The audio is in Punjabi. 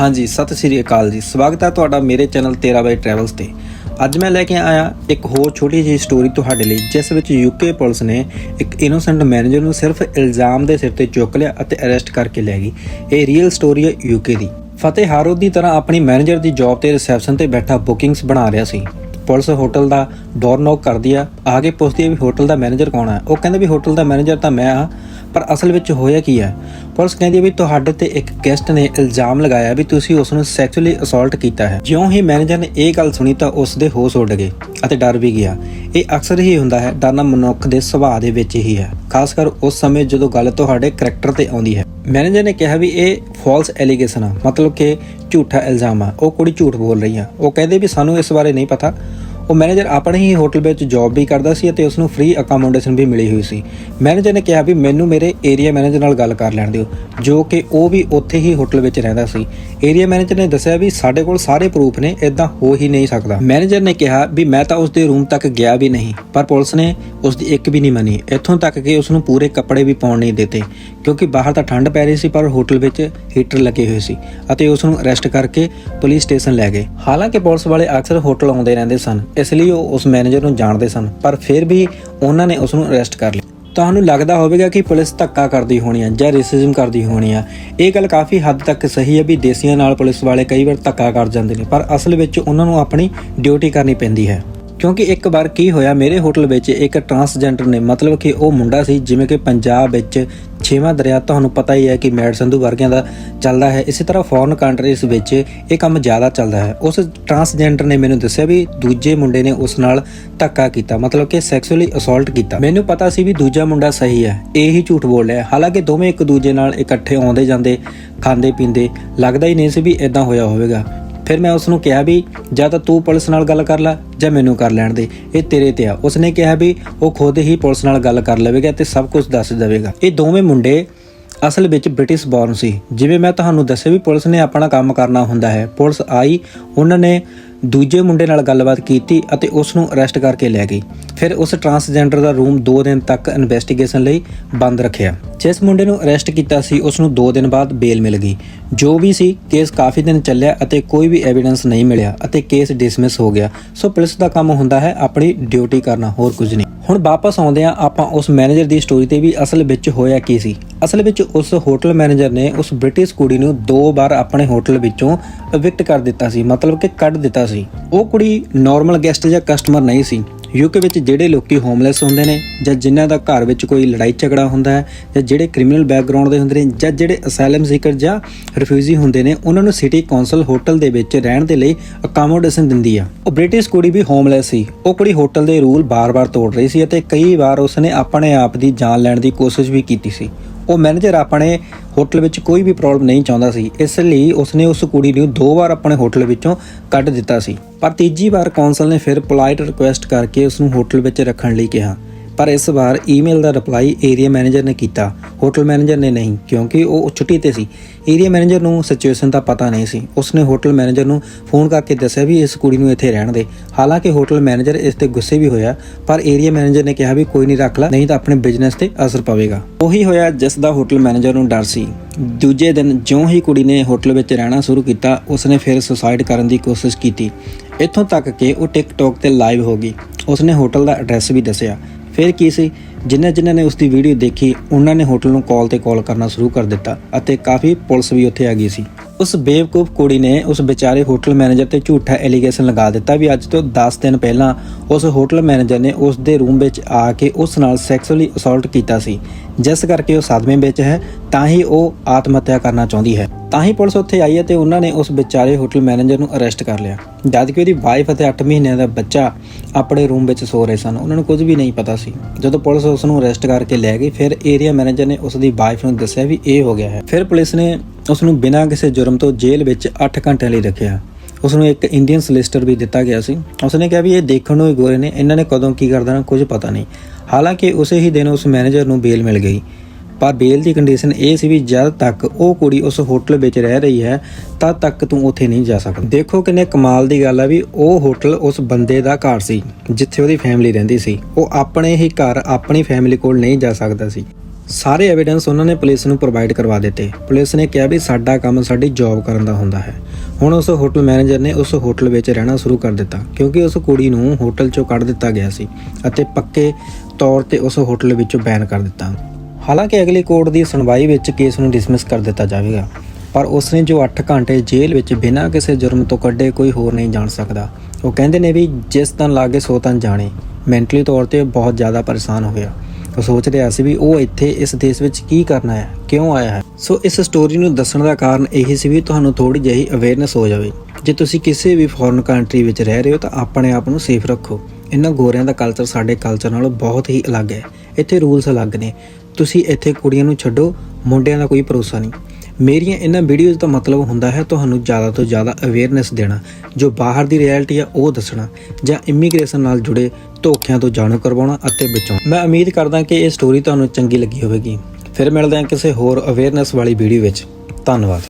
ਹਾਂਜੀ, ਸਤਿ ਸ੍ਰੀ ਅਕਾਲ ਜੀ। ਸਵਾਗਤ ਹੈ ਤੁਹਾਡਾ ਮੇਰੇ ਚੈਨਲ 13 ਬਾਈ ਟਰੈਵਲਸ ਤੇ। ਅੱਜ ਮੈਂ ਲੈ ਕੇ ਆਇਆ ਇੱਕ ਹੋਰ ਛੋਟੀ ਜਿਹੀ ਸਟੋਰੀ ਤੁਹਾਡੇ ਲਈ, ਜਿਸ ਵਿੱਚ ਯੂਕੇ ਪੁਲਿਸ ਨੇ ਇੱਕ ਇਨੋਸੈਂਟ ਮੈਨੇਜਰ ਨੂੰ ਸਿਰਫ ਇਲਜ਼ਾਮ ਦੇ ਸਿਰ ਤੇ ਚੁੱਕ ਲਿਆ ਅਤੇ ਅਰੈਸਟ ਕਰਕੇ ਲੈ ਗਈ। ਇਹ ਰੀਅਲ ਸਟੋਰੀ ਹੈ ਯੂਕੇ ਦੀ। ਫਤਿਹ ਹਾਰੋਦ ਦੀ ਤਰ੍ਹਾਂ ਆਪਣੀ ਮੈਨੇਜਰ ਦੀ ਜੌਬ ਤੇ ਰਿਸੈਪਸ਼ਨ ਤੇ ਬੈਠਾ ਬੁਕਿੰਗਸ ਬਣਾ ਰਿਹਾ ਸੀ। ਪੁਲਿਸ ਹੋਟਲ ਦਾ ਡੋਰ ਨੌਕ ਕਰਦੀ ਆ। ਆ ਕੇ ਪੁੱਛਦੀ ਹੈ ਵੀ ਹੋਟਲ ਦਾ ਮੈਨੇਜਰ ਕੌਣ ਹੈ ਉਹ ਕਹਿੰਦਾ ਵੀ ਹੋਟਲ ਦਾ ਮੈਨੇਜਰ ਤਾਂ ਮੈਂ ਆ। ਪਰ ਅਸਲ ਵਿੱਚ ਹੋਇਆ ਕੀ ਹੈ? ਪੁਲਿਸ ਕਹਿੰਦੀ ਹੈ ਵੀ ਤੁਹਾਡੇ ਤੇ ਇੱਕ ਗੈਸਟ ਨੇ ਇਲਜ਼ਾਮ ਲਗਾਇਆ ਵੀ ਤੁਸੀਂ ਉਸ ਨੂੰ ਸੈਕਸ਼ੂਅਲੀ ਅਸੌਲਟ ਕੀਤਾ ਹੈ। ਜਿਉਂ ਹੀ ਮੈਨੇਜਰ ਨੇ ਇਹ ਗੱਲ ਸੁਣੀ ਤਾਂ ਉਸ ਦੇ ਹੋਸ਼ ਉੱਡ ਗਏ ਅਤੇ ਡਰ ਵੀ ਗਿਆ। ਇਹ ਅਕਸਰ ਹੀ ਹੁੰਦਾ ਹੈ, ਡਰਨਾ ਮਨੁੱਖ ਦੇ ਸੁਭਾਅ ਦੇ ਵਿੱਚ ਹੀ ਹੈ, ਖਾਸ ਕਰ ਉਸ ਸਮੇਂ ਜਦੋਂ ਗੱਲ ਤੁਹਾਡੇ ਕਰੈਕਟਰ ਤੇ ਆਉਂਦੀ ਹੈ। ਮੈਨੇਜਰ ਨੇ ਕਿਹਾ ਵੀ ਇਹ ਫਾਲਸ ਐਲੀਗੇਸ਼ਨ ਆ, ਮਤਲਬ ਕਿ ਝੂਠਾ ਇਲਜ਼ਾਮ ਆ। ਉਹ ਕੁੜੀ ਝੂਠ ਬੋਲ ਰਹੀ ਆ। ਉਹ ਕਹਿੰਦੇ ਵੀ ਸਾਨੂੰ ਇਸ ਬਾਰੇ ਨਹੀਂ ਪਤਾ। ਉਹ ਮੈਨੇਜਰ ਆਪਣੇ ਹੀ ਹੋਟਲ ਵਿੱਚ ਜੌਬ ਵੀ ਕਰਦਾ ਸੀ ਅਤੇ ਉਸ ਨੂੰ ਫ੍ਰੀ ਅਕਾਮੋਡੇਸ਼ਨ ਵੀ ਮਿਲੀ ਹੋਈ ਸੀ। ਮੈਨੇਜਰ ਨੇ ਕਿਹਾ ਵੀ ਮੈਨੂੰ ਮੇਰੇ ਏਰੀਆ ਮੈਨੇਜਰ ਨਾਲ ਗੱਲ ਕਰ ਲੈਣ ਦਿਓ, ਜੋ ਕਿ ਉਹ ਵੀ ਉੱਥੇ ਹੀ ਹੋਟਲ ਵਿੱਚ ਰਹਿੰਦਾ ਸੀ। ਏਰੀਆ ਮੈਨੇਜਰ ਨੇ ਦੱਸਿਆ ਵੀ ਸਾਡੇ ਕੋਲ ਸਾਰੇ ਪ੍ਰੂਫ ਨੇ ਇਦਾਂ ਹੋ ਹੀ ਨਹੀਂ ਸਕਦਾ। ਮੈਨੇਜਰ ਨੇ ਕਿਹਾ ਵੀ ਮੈਂ ਤਾਂ ਉਸ ਦੇ ਰੂਮ ਤੱਕ ਗਿਆ ਵੀ ਨਹੀਂ, ਪਰ ਪੁਲਿਸ ਨੇ ਉਸ ਦੀ ਇੱਕ ਵੀ ਨਹੀਂ ਮੰਨੀ। ਇੱਥੋਂ ਤੱਕ ਕਿ ਉਸ ਨੂੰ ਪੂਰੇ ਕੱਪੜੇ ਵੀ ਪਾਉਣ ਨਹੀਂ ਦਿੱਤੇ। ਕਿਉਂਕਿ ਬਾਹਰ ਤਾਂ ਠੰਡ ਪੈ ਰਹੀ ਸੀ, ਪਰ ਹੋਟਲ ਵਿੱਚ ਹੀਟਰ ਲੱਗੇ ਹੋਏ ਸੀ ਅਤੇ ਉਸ ਨੂੰ ਅਰੈਸਟ ਕਰਕੇ ਪੁਲਿਸ ਸਟੇਸ਼ਨ ਲੈ ਗਏ। ਹਾਲਾਂਕਿ ਪੁਲਿਸ ਵਾਲੇ ਅਕਸਰ ਹੋਟਲ ਆਉਂਦੇ ਰਹਿੰਦੇ ਸਨ, ਇਸ ਲਈ ਉਹ ਉਸ ਮੈਨੇਜਰ ਨੂੰ ਜਾਣਦੇ ਸਨ, ਪਰ ਫਿਰ ਵੀ ਉਹਨਾਂ ਨੇ ਉਸ ਨੂੰ ਅਰੈਸਟ ਕਰ ਲਿਆ। ਤੁਹਾਨੂੰ ਲੱਗਦਾ ਹੋਵੇਗਾ ਕਿ ਪੁਲਿਸ ਧੱਕਾ ਕਰਦੀ ਹੋਣੀ ਆ ਜਾਂ ਰੇਸਿਜ਼ਮ ਕਰਦੀ ਹੋਣੀ ਆ, ਇਹ ਗੱਲ ਕਾਫੀ ਹੱਦ ਤੱਕ ਸਹੀ ਹੈ ਵੀ ਦੇਸੀਆਂ ਨਾਲ ਪੁਲਿਸ ਵਾਲੇ ਕਈ ਵਾਰ ਧੱਕਾ ਕਰ ਜਾਂਦੇ ਨੇ, ਪਰ ਅਸਲ ਵਿੱਚ ਉਹਨਾਂ ਨੂੰ ਆਪਣੀ ਡਿਊਟੀ ਕਰਨੀ ਪੈਂਦੀ ਹੈ। ਕਿਉਂਕਿ ਇੱਕ ਵਾਰ ਕੀ ਹੋਇਆ, ਮੇਰੇ ਹੋਟਲ ਵਿੱਚ ਇੱਕ ਟਰਾਂਸਜੈਂਡਰ ਨੇ, ਮਤਲਬ ਕਿ ਉਹ ਮੁੰਡਾ ਸੀ, ਜਿਵੇਂ ਕਿ ਪੰਜਾਬ ਵਿੱਚ ਛੇਵਾਂ ਦਰਿਆ, ਤੁਹਾਨੂੰ ਪਤਾ ਹੀ ਹੈ ਕਿ ਮੈਡ ਸੰਧੂ ਵਰਗਿਆਂ ਦਾ ਚੱਲਦਾ ਹੈ। ਇਸੇ ਤਰ੍ਹਾਂ ਫੋਰਨ ਕੰਟਰੀਜ਼ ਵਿੱਚ ਇਹ ਕੰਮ ਜ਼ਿਆਦਾ ਚੱਲਦਾ ਹੈ। ਉਸ ਟਰਾਂਸਜੈਂਡਰ ਨੇ ਮੈਨੂੰ ਦੱਸਿਆ ਵੀ ਦੂਜੇ ਮੁੰਡੇ ਨੇ ਉਸ ਨਾਲ ਧੱਕਾ ਕੀਤਾ, ਮਤਲਬ ਕਿ ਸੈਕਸੁਅਲੀ ਅਸੌਲਟ ਕੀਤਾ। ਮੈਨੂੰ ਪਤਾ ਸੀ ਵੀ ਦੂਜਾ ਮੁੰਡਾ ਸਹੀ ਹੈ, ਇਹ ਹੀ ਝੂਠ ਬੋਲ ਰਿਹਾ ਹਾਲਾਂਕਿ ਦੋਵੇਂ ਇੱਕ ਦੂਜੇ ਨਾਲ ਇਕੱਠੇ ਆਉਂਦੇ ਜਾਂਦੇ, ਖਾਂਦੇ ਪੀਂਦੇ, ਲੱਗਦਾ ਹੀ ਨਹੀਂ ਸੀ ਵੀ ਇਦਾਂ ਹੋਇਆ ਹੋਵੇਗਾ। ਫਿਰ ਮੈਂ ਉਸ ਨੂੰ ਕਿਹਾ ਵੀ, ਜਾਂ ਤਾਂ ਤੂੰ ਪੁਲਿਸ ਨਾਲ ਗੱਲ ਕਰ ਲੈ, ਜਾਂ ਮੈਨੂੰ ਕਰ ਲੈਣ ਦੇ। ਇਹ ਤੇਰੇ ਤੇ ਆ। ਉਸ ਨੇ ਕਿਹਾ ਵੀ, ਉਹ ਖੁਦ ਹੀ ਪੁਲਿਸ ਨਾਲ ਗੱਲ ਕਰ ਲਵੇਗਾ ਤੇ ਸਭ ਕੁਝ ਦੱਸ ਦੇਵੇਗਾ। ਇਹ ਦੋਵੇਂ ਮੁੰਡੇ ਅਸਲ ਵਿੱਚ ਬ੍ਰਿਟਿਸ਼ ਬੌਰਨ ਸੀ। ਜਿਵੇਂ ਮੈਂ ਤੁਹਾਨੂੰ ਦੱਸਿਆ ਵੀ ਪੁਲਿਸ ਨੇ ਆਪਣਾ ਕੰਮ ਕਰਨਾ ਹੁੰਦਾ ਹੈ। ਪੁਲਿਸ ਆਈ, ਉਹਨਾਂ ਨੇ ਦੂਜੇ ਮੁੰਡੇ ਨਾਲ ਗੱਲਬਾਤ ਕੀਤੀ ਅਤੇ ਉਸ ਨੂੰ ਅਰੈਸਟ ਕਰਕੇ ਲੈ ਗਈ। ਫਿਰ ਉਸ ਟਰਾਂਸਜੈਂਡਰ ਦਾ ਰੂਮ 2 ਦਿਨ ਤੱਕ ਇਨਵੈਸਟੀਗੇਸ਼ਨ ਲਈ ਬੰਦ ਰੱਖਿਆ। ਜਿਸ ਮੁੰਡੇ ਨੂੰ ਅਰੈਸਟ ਕੀਤਾ ਸੀ, ਉਸ ਨੂੰ 2 ਦਿਨ ਬਾਅਦ ਬੇਲ ਮਿਲ ਗਈ। ਜੋ ਵੀ ਸੀ ਕੇਸ ਕਾਫੀ ਦਿਨ ਚੱਲਿਆ ਅਤੇ ਕੋਈ ਵੀ ਐਵੀਡੈਂਸ ਨਹੀਂ ਮਿਲਿਆ ਅਤੇ ਕੇਸ ਡਿਸਮਿਸ ਹੋ ਗਿਆ। ਸੋ ਪੁਲਿਸ ਦਾ ਕੰਮ ਹੁੰਦਾ ਹੈ ਆਪਣੀ ਡਿਊਟੀ ਕਰਨਾ, ਹੋਰ ਕੁਝ ਨਹੀਂ। ਹੁਣ ਵਾਪਸ ਆਉਂਦੇ ਆ ਆਪਾਂ ਉਸ ਮੈਨੇਜਰ ਦੀ ਸਟੋਰੀ ਤੇ ਵੀ ਅਸਲ ਵਿੱਚ ਹੋਇਆ ਕੀ ਸੀ। ਅਸਲ ਵਿੱਚ ਉਸ ਹੋਟਲ ਮੈਨੇਜਰ ਨੇ ਉਸ ਬ੍ਰਿਟਿਸ਼ ਕੁੜੀ ਨੂੰ ਦੋ ਵਾਰ ਆਪਣੇ ਹੋਟਲ ਵਿੱਚੋਂ ਇਵਿਕਟ ਕਰ ਦਿੱਤਾ ਸੀ, ਮਤਲਬ ਕਿ ਕੱਢ ਦਿੱਤਾ ਸੀ। ਉਹ ਕੁੜੀ ਨਾਰਮਲ ਗੈਸਟ ਜਾਂ ਕਸਟਮਰ ਨਹੀਂ ਸੀ। ਯੂਕੇ ਵਿੱਚ ਜਿਹੜੇ ਲੋਕੀ ਹੋਮਲੈਸ ਹੁੰਦੇ ਨੇ ਜਾਂ ਜਿਨ੍ਹਾਂ ਦਾ ਘਰ ਵਿੱਚ ਕੋਈ ਲੜਾਈ ਝਗੜਾ ਹੁੰਦਾ ਹੈ ਜਾਂ ਜਿਹੜੇ ਕ੍ਰਿਮੀਨਲ ਬੈਕਗ੍ਰਾਉਂਡ ਦੇ ਹੁੰਦੇ ਨੇ ਜਾਂ ਜਿਹੜੇ ਅਸਾਈਲਮ ਸੀਕਰ ਜਾਂ ਰਿਫਿਊਜੀ ਹੁੰਦੇ ਨੇ, ਉਹਨਾਂ ਨੂੰ ਸਿਟੀ ਕੌਂਸਲ ਹੋਟਲ ਦੇ ਵਿੱਚ ਰਹਿਣ ਦੇ ਲਈ ਅਕਾਮੋਡੇਸ਼ਨ ਦਿੰਦੀ ਆ। ਉਹ ਬ੍ਰਿਟਿਸ਼ ਕੁੜੀ ਵੀ ਹੋਮਲੈਸ ਸੀ। ਉਹ ਕੁੜੀ ਹੋਟਲ ਦੇ ਰੂਲ ਬਾਰ-ਬਾਰ ਤੋੜ ਰਹੀ ਸੀ ਅਤੇ ਕਈ ਵਾਰ ਉਸਨੇ ਆਪਣੇ ਆਪ ਦੀ ਜਾਨ ਲੈਣ ਦੀ ਕੋਸ਼ਿਸ਼ ਵੀ ਕੀਤੀ ਸੀ। ਉਹ ਮੈਨੇਜਰ ਆਪਣੇ ਹੋਟਲ ਵਿੱਚ ਕੋਈ ਵੀ ਪ੍ਰੋਬਲਮ ਨਹੀਂ ਚਾਹੁੰਦਾ ਸੀ। ਇਸ ਲਈ ਉਸਨੇ ਉਸ ਕੁੜੀ ਨੂੰ ਦੋ ਵਾਰ ਆਪਣੇ ਹੋਟਲ ਵਿੱਚੋਂ ਕੱਢ ਦਿੱਤਾ ਸੀ। ਪਰ ਤੀਜੀ ਵਾਰ ਕੌਂਸਲ ਨੇ ਫਿਰ ਪੋਲਾਈਟ ਰਿਕੁਐਸਟ ਕਰਕੇ ਉਸ ਨੂੰ ਹੋਟਲ ਵਿੱਚ ਰੱਖਣ ਲਈ ਕਿਹਾ। ਪਰ ਇਸ ਵਾਰ ਈਮੇਲ ਦਾ ਰਿਪਲਾਈ ਏਰੀਆ ਮੈਨੇਜਰ ਨੇ ਕੀਤਾ। ਹੋਟਲ ਮੈਨੇਜਰ ਨੇ ਨਹੀਂ, ਕਿਉਂਕਿ ਉਹ ਛੁੱਟੀ ਤੇ ਸੀ। ਏਰੀਆ ਮੈਨੇਜਰ ਨੂੰ ਸਿਚੁਏਸ਼ਨ ਦਾ ਪਤਾ ਨਹੀਂ ਸੀ। ਉਸਨੇ ਹੋਟਲ ਮੈਨੇਜਰ ਨੂੰ ਫੋਨ ਕਰਕੇ ਦੱਸਿਆ ਵੀ ਇਸ ਕੁੜੀ ਨੂੰ ਇੱਥੇ ਰਹਿਣ ਦੇ। ਹਾਲਾਂਕਿ ਹੋਟਲ ਮੈਨੇਜਰ ਇਸ ਤੇ ਗੁੱਸੇ ਵੀ ਹੋਇਆ, ਪਰ ਏਰੀਆ ਮੈਨੇਜਰ ਨੇ ਕਿਹਾ ਵੀ ਕੋਈ ਨਹੀਂ ਰੱਖ ਲੈ, ਨਹੀਂ ਤਾਂ ਆਪਣੇ ਬਿਜ਼ਨਸ ਤੇ ਅਸਰ ਪਵੇਗਾ। ਉਹੀ ਹੋਇਆ ਜਿਸ ਦਾ ਹੋਟਲ ਮੈਨੇਜਰ ਨੂੰ ਡਰ ਸੀ। ਦੂਜੇ ਦਿਨ ਜਿਉਂ ਹੀ ਕੁੜੀ ਨੇ ਹੋਟਲ ਵਿੱਚ ਰਹਿਣਾ ਸ਼ੁਰੂ ਕੀਤਾ, ਉਸਨੇ ਫਿਰ ਸੁਸਾਈਡ ਕਰਨ ਦੀ ਕੋਸ਼ਿਸ਼ ਕੀਤੀ। ਇੱਥੋਂ ਤੱਕ ਕਿ ਉਹ ਟਿਕਟੌਕ ਤੇ ਲਾਈਵ ਹੋ ਗਈ। ਉਸਨੇ ਹੋਟਲ ਦਾ ਐਡਰੈਸ ਵੀ ਦੱਸਿਆ। ਫਿਰ ਕੀ ਸੀ? ਜਿਨ੍ਹਾਂ ਜਿਨ੍ਹਾਂ ਨੇ ਉਸ ਦੀ ਵੀਡੀਓ ਦੇਖੀ, ਉਹਨਾਂ ਨੇ ਹੋਟਲ ਨੂੰ ਕਾਲ ਤੇ ਕਾਲ ਕਰਨਾ ਸ਼ੁਰੂ ਕਰ ਦਿੱਤਾ ਅਤੇ ਕਾਫੀ ਪੁਲਿਸ ਵੀ ਉੱਥੇ ਆ ਗਈ ਸੀ। ਉਸ ਬੇਵਕੂਫ ਕੁੜੀ ਨੇ ਉਸ ਵਿਚਾਰੇ ਹੋਟਲ ਮੈਨੇਜਰ ਤੇ ਝੂਠਾ ਐਲੀਗੇਸ਼ਨ ਲਗਾ ਦਿੱਤਾ ਵੀ ਅੱਜ ਤੋਂ 10 ਦਿਨ ਪਹਿਲਾਂ ਉਸ ਹੋਟਲ ਮੈਨੇਜਰ ਨੇ ਉਸ ਦੇ ਰੂਮ ਵਿੱਚ ਆ ਕੇ ਉਸ ਨਾਲ ਸੈਕਸੁਅਲੀ ਅਸੌਲਟ ਕੀਤਾ ਸੀ। ਜਿਸ ਕਰਕੇ ਉਹ ਸਦਮੇ ਵਿੱਚ ਹੈ, ਤਾਂ ਹੀ ਉਹ ਆਤਮ ਹੱਤਿਆ ਕਰਨਾ ਚਾਹੁੰਦੀ ਹੈ। ਤਾਂ ਹੀ ਪੁਲਿਸ ਉੱਥੇ ਆਈ ਹੈ ਤੇ ਉਹਨਾਂ ਨੇ ਉਸ ਵਿਚਾਰੇ ਹੋਟਲ ਮੈਨੇਜਰ ਨੂੰ ਅਰੈਸਟ ਕਰ ਲਿਆ। ਜਦ ਕਿ ਉਹਦੀ ਵਾਈਫ ਅਤੇ 8 ਮਹੀਨਿਆਂ ਦਾ ਬੱਚਾ ਆਪਣੇ ਰੂਮ ਵਿੱਚ ਸੋ ਰਹੇ ਸਨ। ਉਹਨਾਂ ਨੂੰ ਕੁਝ ਵੀ ਨਹੀਂ ਪਤਾ ਸੀ। ਜਦੋਂ ਪੁਲਿਸ ਉਸ ਨੂੰ ਅਰੈਸਟ ਕਰਕੇ ਲੈ ਗਈ, ਫਿਰ ਏਰੀਆ ਮੈਨੇਜਰ ਨੇ ਉਸ ਦੀ ਵਾਈਫ ਨੂੰ ਦੱਸਿਆ ਵੀ ਇਹ ਹੋ ਗਿਆ ਹੈ। ਫਿਰ ਪੁਲਿਸ ਨੇ ਉਸ ਨੂੰ ਬਿਨਾਂ ਕਿਸੇ ਜੁਰਮ ਤੋਂ ਜੇਲ੍ਹ ਵਿੱਚ 8 ਘੰਟਿਆਂ ਲਈ ਰੱਖਿਆ। ਉਸ ਨੂੰ ਇੱਕ ਇੰਡੀਅਨ ਸਲਿਸਟਰ ਵੀ ਦਿੱਤਾ ਗਿਆ ਸੀ। ਉਸਨੇ ਕਿਹਾ ਵੀ ਇਹ ਦੇਖਣ ਨੂੰ ਹੀ ਗੋਰੇ ਨੇ। ਇਹਨਾਂ ਨੇ ਕਦੋਂ ਕੀ ਕਰ ਦੇਣਾ ਕੁਝ ਪਤਾ ਨਹੀਂ। ਹਾਲਾਂਕਿ ਉਸੇ ਹੀ ਦਿਨ ਉਸ ਮੈਨੇਜਰ ਨੂੰ ਬੇਲ ਮਿਲ ਗਈ। ਪਰ ਬੇਲ ਦੀ ਕੰਡੀਸ਼ਨ ਇਹ ਸੀ ਵੀ ਜਦ ਤੱਕ ਉਹ ਕੁੜੀ ਉਸ ਹੋਟਲ ਵਿੱਚ ਰਹਿ ਰਹੀ ਹੈ, ਤਦ ਤੱਕ ਤੂੰ ਉੱਥੇ ਨਹੀਂ ਜਾ ਸਕਦਾ। ਦੇਖੋ ਕਿੰਨੇ ਕਮਾਲ ਦੀ ਗੱਲ ਆ ਵੀ ਉਹ ਹੋਟਲ ਉਸ ਬੰਦੇ ਦਾ ਘਰ ਸੀ, ਜਿੱਥੇ ਉਹਦੀ ਫੈਮਿਲੀ ਰਹਿੰਦੀ ਸੀ। ਉਹ ਆਪਣੇ ਹੀ ਘਰ ਆਪਣੀ ਫੈਮਿਲੀ ਕੋਲ ਨਹੀਂ ਜਾ ਸਕਦਾ ਸੀ। ਸਾਰੇ ਐਵੀਡੈਂਸ ਉਹਨਾਂ ਨੇ ਪੁਲਿਸ ਨੂੰ ਪ੍ਰੋਵਾਈਡ ਕਰਵਾ ਦਿੱਤੇ। ਪੁਲਿਸ ਨੇ ਕਿਹਾ ਵੀ ਸਾਡਾ ਕੰਮ ਸਾਡੀ ਜੌਬ ਕਰਨ ਦਾ ਹੁੰਦਾ ਹੈ। ਹੁਣ ਉਸ ਹੋਟਲ ਮੈਨੇਜਰ ਨੇ ਉਸ ਹੋਟਲ ਵਿੱਚ ਰਹਿਣਾ ਸ਼ੁਰੂ ਕਰ ਦਿੱਤਾ, ਕਿਉਂਕਿ ਉਸ ਕੁੜੀ ਨੂੰ ਹੋਟਲ ਚੋਂ ਕੱਢ ਦਿੱਤਾ ਗਿਆ ਸੀ ਅਤੇ ਪੱਕੇ ਤੌਰ ਤੇ ਉਸ ਹੋਟਲ ਵਿੱਚੋਂ ਬੈਨ ਕਰ ਦਿੱਤਾ। ਹਾਲਾਂਕਿ ਅਗਲੀ ਕੋਰਟ ਦੀ ਸੁਣਵਾਈ ਵਿੱਚ ਕੇਸ ਨੂੰ ਡਿਸਮਿਸ ਕਰ ਦਿੱਤਾ ਜਾਵੇਗਾ, ਪਰ ਉਸ ਨੇ ਜੋ 8 ਘੰਟੇ ਜੇਲ੍ਹ ਵਿੱਚ ਬਿਨਾਂ ਕਿਸੇ ਜੁਰਮ ਤੋਂ ਕੱਢੇ ਕੋਈ ਹੋਰ ਨਹੀਂ ਜਾਣ ਸਕਦਾ। ਉਹ ਕਹਿੰਦੇ ਨੇ ਵੀ ਜਿਸ ਤਨ ਲਾਗੇ ਸੋ ਤਨ ਜਾਣੇ। ਮੈਂਟਲੀ ਤੌਰ ਤੇ ਬਹੁਤ ਜ਼ਿਆਦਾ ਪਰੇਸ਼ਾਨ ਹੋ ਗਿਆ। ਉਹ ਸੋਚ ਰਿਹਾ ਸੀ ਵੀ ਉਹ ਇੱਥੇ ਇਸ ਦੇਸ਼ ਵਿੱਚ ਕੀ ਕਰਨਾ ਹੈ ਕਿਉਂ ਆਇਆ ਹੈ। ਸੋ ਇਸ ਸਟੋਰੀ ਨੂੰ ਦੱਸਣ ਦਾ ਕਾਰਨ ਇਹੀ ਸੀ ਵੀ ਤੁਹਾਨੂੰ ਥੋੜੀ ਜਿਹੀ ਅਵੇਅਰਨੈਸ ਹੋ ਜਾਵੇ। ਜੇ ਤੁਸੀਂ ਕਿਸੇ ਵੀ ਫੋਰਨ ਕੰਟਰੀ ਵਿੱਚ ਰਹਿ ਰਹੇ ਹੋ ਤਾਂ ਆਪਣੇ ਆਪ ਨੂੰ ਸੇਫ ਰੱਖੋ। ਇਹਨਾਂ ਗੋਰਿਆਂ ਦਾ ਕਲਚਰ ਸਾਡੇ ਕਲਚਰ ਨਾਲੋਂ ਬਹੁਤ ਹੀ ਅਲੱਗ ਹੈ। ਇੱਥੇ ਰੂਲਸ ਅਲੱਗ ਨੇ। ਤੁਸੀਂ ਇੱਥੇ ਕੁੜੀਆਂ ਨੂੰ ਛੱਡੋ, ਮੁੰਡਿਆਂ ਦਾ ਕੋਈ ਭਰੋਸਾ ਨਹੀਂ। ਮੇਰੀਆਂ ਇਹਨਾਂ ਵੀਡੀਓਜ਼ ਦਾ ਮਤਲਬ ਹੁੰਦਾ ਹੈ ਤੁਹਾਨੂੰ ਜ਼ਿਆਦਾ ਤੋਂ ਜ਼ਿਆਦਾ ਅਵੇਅਰਨੈਸ ਦੇਣਾ, ਜੋ ਬਾਹਰ ਦੀ ਰਿਐਲਿਟੀ ਆ, ਉਹ ਦੱਸਣਾ, ਜਾਂ ਇਮੀਗ੍ਰੇਸ਼ਨ ਨਾਲ ਜੁੜੇ ਧੋਖਿਆਂ ਤੋਂ ਜਾਣੂ ਕਰਵਾਉਣਾ ਅਤੇ ਬਚਾਉਣਾ। ਮੈਂ ਉਮੀਦ ਕਰਦਾ ਕਿ ਇਹ ਸਟੋਰੀ ਤੁਹਾਨੂੰ ਚੰਗੀ ਲੱਗੀ ਹੋਵੇਗੀ। ਫਿਰ ਮਿਲਦੇ ਹਾਂ ਕਿਸੇ ਹੋਰ ਅਵੇਅਰਨੈਸ ਵਾਲੀ ਵੀਡੀਓ ਵਿੱਚ। ਧੰਨਵਾਦ।